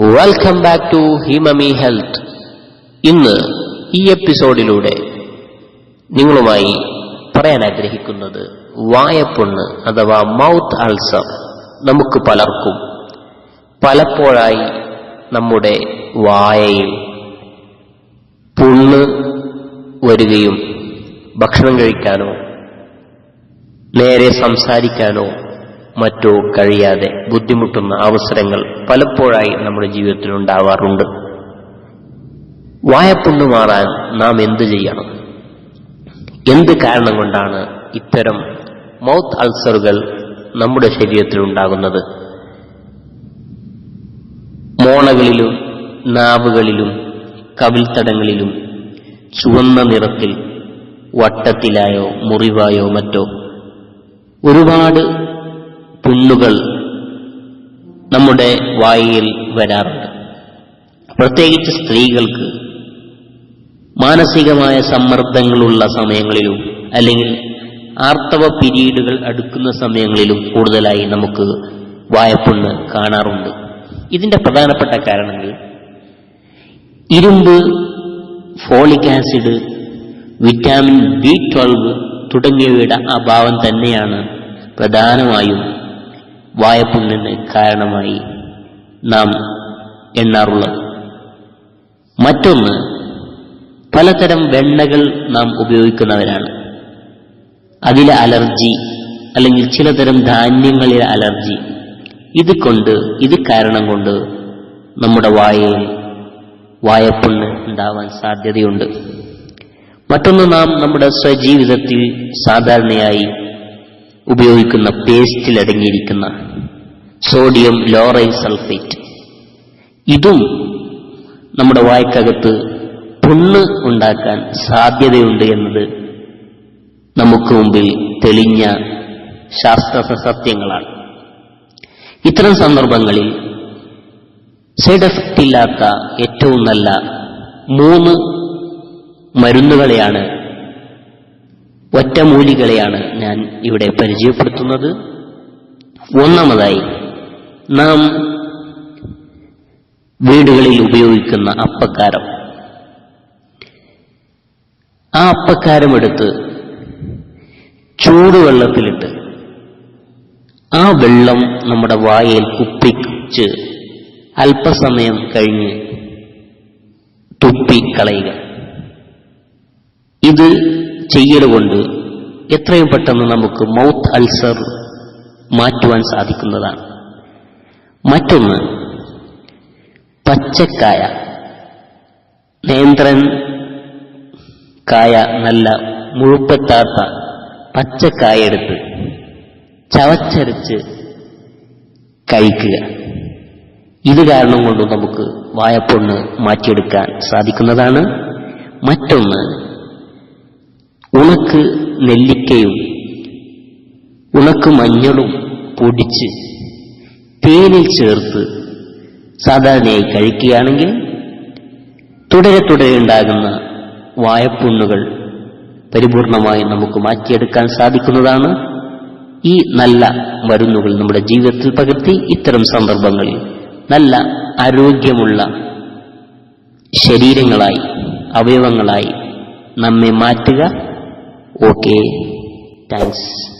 Welcome back to ഹിമമി health ഇന്ന് ഈ എപ്പിസോഡിലൂടെ നിങ്ങളുമായി പറയാൻ ആഗ്രഹിക്കുന്നത് വായപ്പുണ്ണ് അഥവാ മൗത്ത് അൾസർ നമുക്ക് പലർക്കും പലപ്പോഴായി നമ്മുടെ വായയിൽ പുണ്ണ് വരികയും ഭക്ഷണം കഴിക്കാനോ നേരെ സംസാരിക്കാനോ മറ്റോ കഴിയാതെ ബുദ്ധിമുട്ടുന്ന അവസരങ്ങൾ പലപ്പോഴായി നമ്മുടെ ജീവിതത്തിൽ ഉണ്ടാവാറുണ്ട്. വായപ്പുണ്ണു മാറാൻ നാം എന്ത് ചെയ്യണം? എന്ത് കാരണം കൊണ്ടാണ് ഇത്തരം മൗത്ത് അൾസറുകൾ നമ്മുടെ ശരീരത്തിൽ ഉണ്ടാകുന്നത്? മോണകളിലും നാവുകളിലും കവിൽത്തടങ്ങളിലും ചുവന്ന നിറത്തിൽ വട്ടത്തിലായോ മുറിവായോ മറ്റോ ഒരുപാട് പുണ്ണുകൾ നമ്മുടെ വായിൽ വരാറുണ്ട്. പ്രത്യേകിച്ച് സ്ത്രീകൾക്ക് മാനസികമായ സമ്മർദ്ദങ്ങളുള്ള സമയങ്ങളിലും അല്ലെങ്കിൽ ആർത്തവ പിരീഡുകൾ അടുക്കുന്ന സമയങ്ങളിലും കൂടുതലായി നമുക്ക് വായപ്പുണ്ണ് കാണാറുണ്ട്. ഇതിന്റെ പ്രധാനപ്പെട്ട കാരണങ്ങൾ ഇരുമ്പ് folic acid vitamin B twelve തുടങ്ങിയവയുടെ അഭാവം തന്നെയാണ് പ്രധാനമായും വായപ്പുണ്ണിന് കാരണമായി നാം എണ്ണാറുള്ളത്. മറ്റൊന്ന് പലതരം വെണ്ണകൾ നാം ഉപയോഗിക്കുന്നവരാണ്. അതിലെ അലർജി അല്ലെങ്കിൽ ചിലതരം ധാന്യങ്ങളിലെ അലർജി ഇത് കൊണ്ട് ഇത് കാരണം കൊണ്ട് നമ്മുടെ വായയിൽ വായപ്പുണ്ണ് ഉണ്ടാവാൻ സാധ്യതയുണ്ട്. മറ്റൊന്ന് നാം നമ്മുടെ സ്വജീവിതത്തിൽ സാധാരണയായി ഉപയോഗിക്കുന്ന പേസ്റ്റിൽ അടങ്ങിയിരിക്കുന്ന സോഡിയം ലോറൈൽ സൾഫേറ്റ്. ഇതും നമ്മുടെ വായ്ക്കകത്ത് പുണ്ണ് ഉണ്ടാക്കാൻ സാധ്യതയുണ്ട് എന്നത് നമുക്ക് മുമ്പിൽ തെളിഞ്ഞ ശാസ്ത്ര സത്യങ്ങളാണ്. ഇത്തരം സന്ദർഭങ്ങളിൽ സൈഡ് എഫക്റ്റ് ഇല്ലാത്ത ഏറ്റവും നല്ല മൂന്ന് മരുന്നുകളെയാണ് ഒറ്റമൂലികളെയാണ് ഞാൻ ഇവിടെ പരിചയപ്പെടുത്തുന്നത്. ഒന്നാമതായി നാം വീടുകളിൽ ഉപയോഗിക്കുന്ന അപ്പക്കാരം. ആ അപ്പക്കാരം എടുത്ത് ചൂടുവെള്ളത്തിലിട്ട് ആ വെള്ളം നമ്മുടെ വായയിൽ കുപ്പിച്ച് അല്പസമയം കഴിഞ്ഞ് തുപ്പി കളയുക ഇത് ചെയ്യലുകൊണ്ട് എത്രയും പെട്ടെന്ന് നമുക്ക് മൗത്ത് അൾസർ മാറ്റുവാൻ സാധിക്കുന്നതാണ്. മറ്റൊന്ന് പച്ചക്കായ. നേന്ത്രൻ കായ നല്ല മുഴുപ്പത്താത്ത പച്ചക്കായ എടുത്ത് ചവച്ചരച്ച് കഴിക്കുക. ഇത് കാരണം കൊണ്ട് നമുക്ക് വായപ്പൊണ്ണ് മാറ്റിയെടുക്കാൻ സാധിക്കുന്നതാണ്. മറ്റൊന്ന് ഉണക്ക് നെല്ലിക്കയും ഉണക്ക് മഞ്ഞളും പൊടിച്ച് തേനിൽ ചേർത്ത് സാധാരണയായി കഴിക്കുകയാണെങ്കിൽ തുടരെ തുടരെ ഉണ്ടാകുന്ന വായപ്പുണ്ണുകൾ പരിപൂർണമായി നമുക്ക് മാറ്റിയെടുക്കാൻ സാധിക്കുന്നതാണ്. ഈ നല്ല മരുന്നുകൾ നമ്മുടെ ജീവിതത്തിൽ പകർത്തി ഇത്തരം സന്ദർഭങ്ങളിൽ നല്ല ആരോഗ്യമുള്ള ശരീരങ്ങളായി അവയവങ്ങളായി നമ്മെ മാറ്റുക. Okay, thanks.